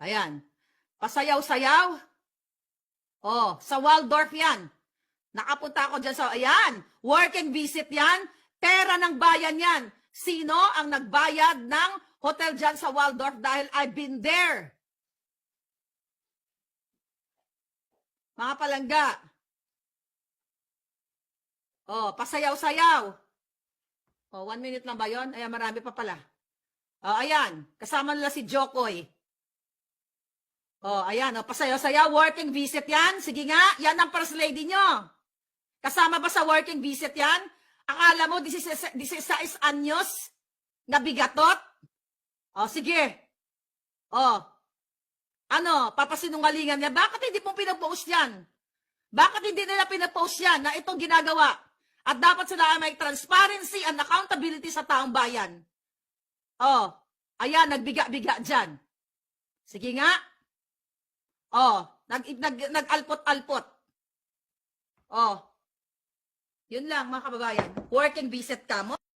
Ayan. Pasayaw-sayaw. Oh, sa Waldorf yan. Nakapunta ako dyan sa, ayan, working visit yan, pera ng bayan yan. Sino ang nagbayad ng hotel dyan sa Waldorf dahil I've been there. Mga palangga. Oh, pasayaw-sayaw. Oh, one minute lang ba yon? Ayan, marami pa pala. Oh, ayan. Kasama nila si Jokoy. Oh, ayan. Oh, pasayaw-sayaw. Working visit yan. Sige nga. Yan ang first lady nyo. Kasama ba sa working visit yan? Akala mo 16, 16 anyos na bigatot? Oh, sige. Oh. Ano, papasinungalingan niya. Bakit hindi mo pinapost yan? Bakit hindi nila pinapost yan na itong ginagawa? At dapat sila ay may transparency and accountability sa taong bayan. Oh, ayan, nagbiga-biga dyan. Sige nga. Oh, nag, nag, nag-alpot-alpot. Oh, yun lang mga kababayan. Working visit ka mo.